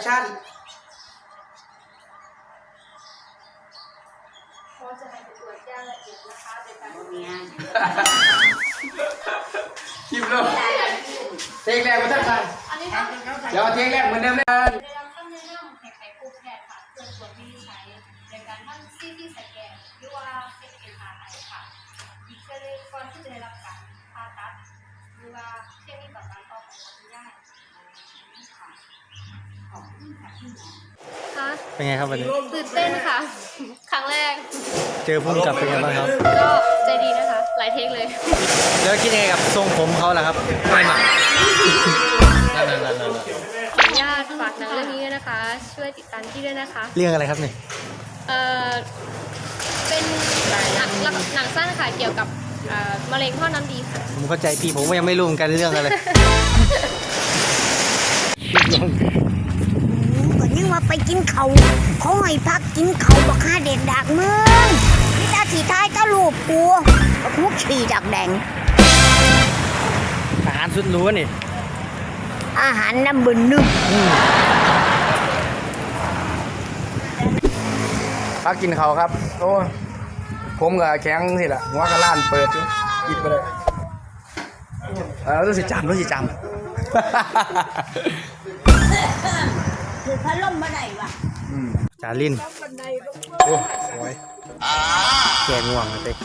กันแอนแอคชั่นก็จะให้ตรวจอย่างละเอียดนะคะโดยการเนี่ยคลิปเลยเทคแรกมาทักทายอันนี้ต้องเดี๋ยวเทคแรกเหมือนเดิมเลยได้รับคำแนะนำให้ไปพบแพทย์ค่ะเพื่อตรวจวินิจฉัยในการทำซีทีสแกนหรือว่าเอ็กซเรย์ค่ะ อีกเช่นเลยก่อนที่จะได้รับการผ่าตัดหรือว่าเช่นนี้ต่อการต่อไปของคุณย่าขอบ คุณค่ะพี่หมอคะเป็นไงครับวันนี้ ตื่นเต้นค่ะ ครั้งแรก เจอพุ่มกับเป็นไงบ้างครับ ก็ใจดีนะคะ หลายเทคเลย แล้วคิดยังไงกับทรงผมเขาล่ะครับไม่หนักนั่นนั่นนั่นนั่นขออนุญาตฝากหนังเรื่องนี้ด้วยนะคะ ช่วยติดตามที่ด้วยนะคะ เรื่องอะไรครับเนี่ยเอ่อเป็นหนังหนังสั้นค่ะเกี่ยวกับเอ่อมะเร็งท่อน้ำดีค่ะ ผมเข้าใจพี่ผมก็ยังไม่รู้เหมือนกันเรื่องอะไร ก็ยังว่าไปกินเขาเขาให้พักกินเขาบักฆ่าเด็กดักเมืองนี่ตาสีท้ายตาลูกกูบักมุกขี่ดักแดง อาหารสุดหรู้นี่อาหารน้ำบึนนึกพักกินเขาวครับโอ้ผมกับแข็งสิล่ะหัวกระล้านเปิดอยู่กินไปเลยเออรู้สิจำรู้สิจคื อพัดลมมาไหนวะจาลิน โอ้ยแกง่วงเลย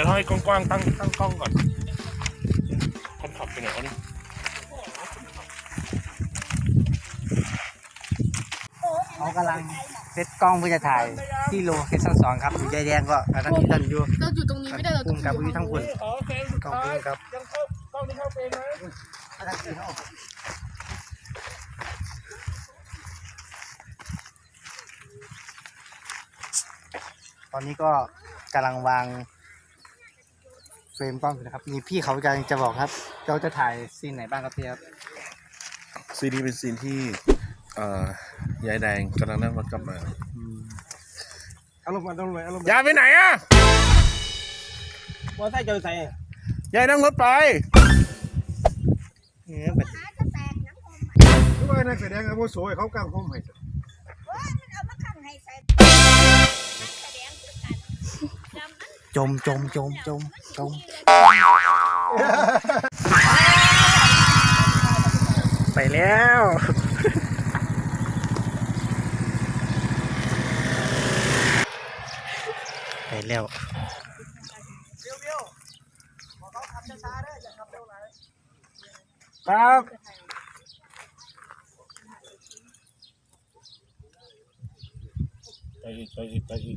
แต่ถ้าให้กว้างๆตั้งตั้งกล้องก่อนคนขับไปไหนวะนี่เขากำลังเซตกล้องเพื่อจะถ่ายที่โลเคชั่นสองครับอยู่ใจแดงก็อันนั้นที่ท่านอยู่เราอยู่ตรงนี้ไม่ได้เราพุ่มกับอยู่ทั้งพุ่นโอเคกล้องพุ่มกับยังเข้ากล้องนี้เข้าเฟรมไหมตอนนี้ก็กำลังวางเฟ รมกล้องอยู่นะครับ มีพี่เขาจะจะบอกครับเราจะถ่ายซีนไหนบ้างครับพี่ครับซีนนี้เป็นซีนที่เอ่อยายแดงกำลังนั่งรถกลับมา อารมณ์อารมณ์เลยอารมณ์ยายไปไหนอะว่าใส่เจอใส่ยายนั่งรถไป เออแบบทุกคนนักแสดงอาวุโสเขากางคมให้ จมจมจมจมจม ไปแล้ว ไปแล้วครับไปอีกไปอีกไปอีก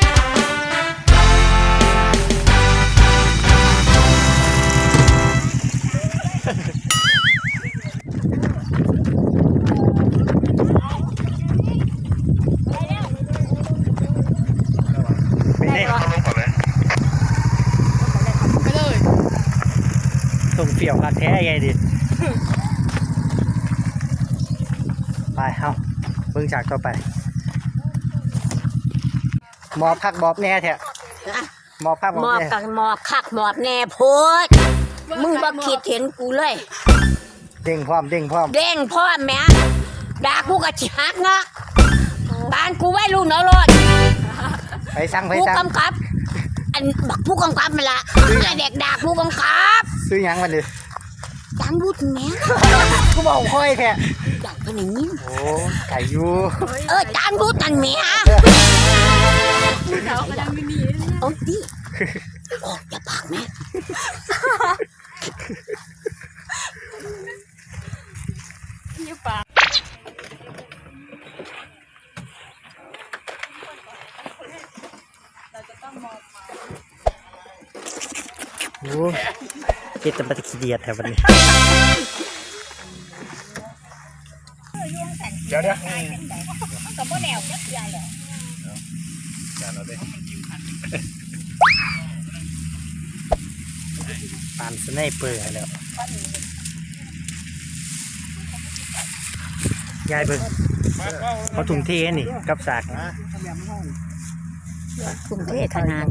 ยวคักแท้ไงดิ ไปเฮ้าเบิ่งฉากต่อไปหมอบพักบอบแน่แท้หมอบพักบหอมบอบแน่กับหมอบคักหมอบแน่โพดมึงบ่คิดเห็นกูเลย เด้งพร้อมเด้งพร้อมเด้งพ่อแม่ด่ากูกะจิฮักเนาะบ้านกูไว้ลูกเนาะรถไปสั่งไปผู้สั่งกำกับอันบักผู้กำกับมันละให้เด็กด่าผู้กำกับซื้อหยังมันดิ จานบุญแหม่กูบอกค่อยแค่อยากเป็นอย่างนี้โอ้ไก่อยู่เออจานบุญนั่นแหม่ผู้สาวกำลังมีหนีเลยเนี่ยเอาดิโอ้อย่าปากแม่ นี่ปาก โอ้ คิดจะมาตะขี้เดียดแถววันนี้ เดี๋ยวเดี๋ยวก็บ่แนวจักเทื่อเลยปานสไนเปอร์แล้วยายเบิ่งเขาถุงเทนี่ กับสากนี่กรุงเทพขนาด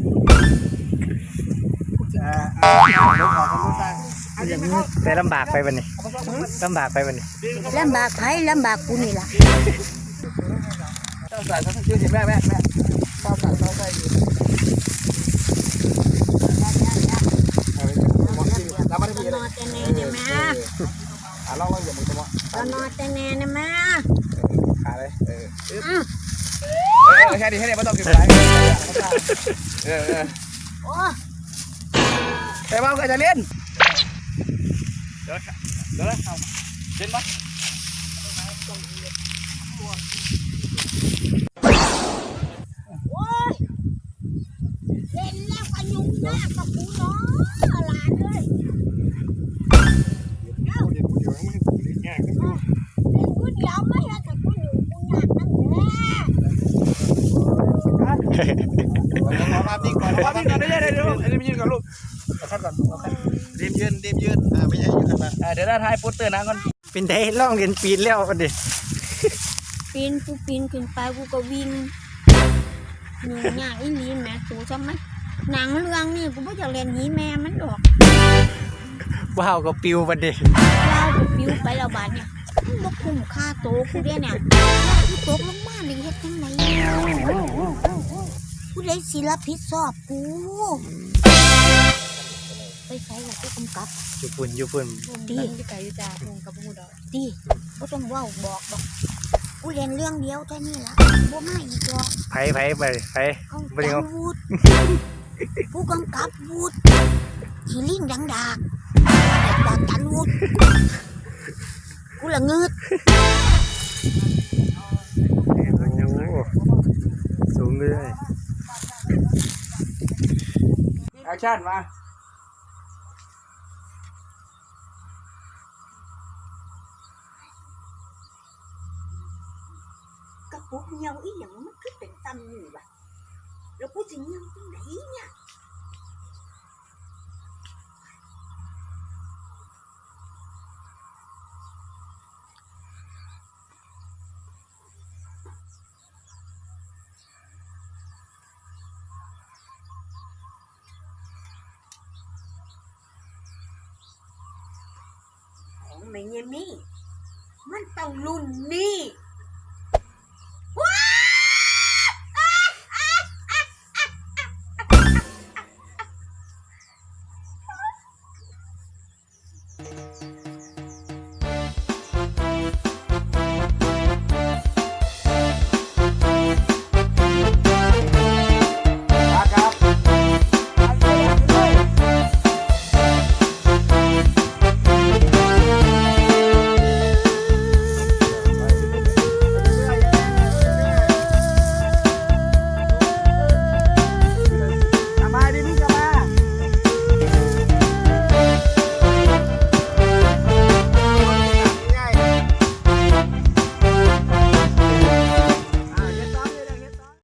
แต่ลำบากไปวันนี้ลำบากไปวันนี้ลำบากไผลำบากกูนี่ล่ะเจ้าสายเขาชื่อสิแม่แม่แม่เจ้าสายเขาใส่อยู่แล้วมันมีอะไรนอแต่แน่เนี่ยแม่อะลองลองอย่ามือตัวก็นอแต่แน่เนี่แม่ขาเลยเออเออแค่นี้แค่นี้ไม่ต้องกินอะไรเออเออโอ้ แต่ว่าก็จะเล่นโอ้ยเล่นแล้วก็ยุ่งยากกับกูเนาะหลานเลยเอ้าเล่นกูเดียวไม่เฮ็ดกับกูอยู่กูยากนั่นแหละขอภาพนิ่งก่อนขอภาพนิ่งก่อนได้เลยเดี๋ยวอันนี้ไม่ยืนก่อนลูก เอาขั้นก่อนเอาขั้นรีบยืนรีบยืนอ่าไม่ใช่อยู่ข้างหน้าอ่าเดี๋ยวได้ทายโปสเตอร์นะก่อนเป็นได้ล่องเรียนปีนแล้ววันนี้ปีนกูปีนขึ้นไปกูก็วิ่งหนูยากอีหลีแม่สูทำไมหนังเรื่องนี่กูไม่อยากเล่นหนีแม่มันดอกว้าวก็ปิววันนี้เล่ากูปิ้วไปแล้วบาดเนี่ยมันบ่คุ้มค่าโตวกูเด้เนี่ยกูตกลงมาเลยเฮ็ดจังไงกูได้สิรับผิดชอบกู ไปใส่กับผู้กำกับอยู่ปุ่นอยู่ปุ่นดีที่ไก่อยู่จ้าคงกับผู้ดอกดีบ่ต้องเว้าบอกดอกกูเล่นเรื่องเดียวเท่านี้ละบ่มาอีกหรอกไผไผไปไผเอาบ่ได้จัเอางวูดผู้กำกับวูดขีลิงดังดากดากจันวูดกูละงืดโอ้สูงเลยแอคชั่นมา กระปุกเหี่ยวอีหยังมันคือเป็นตำนี่ วะ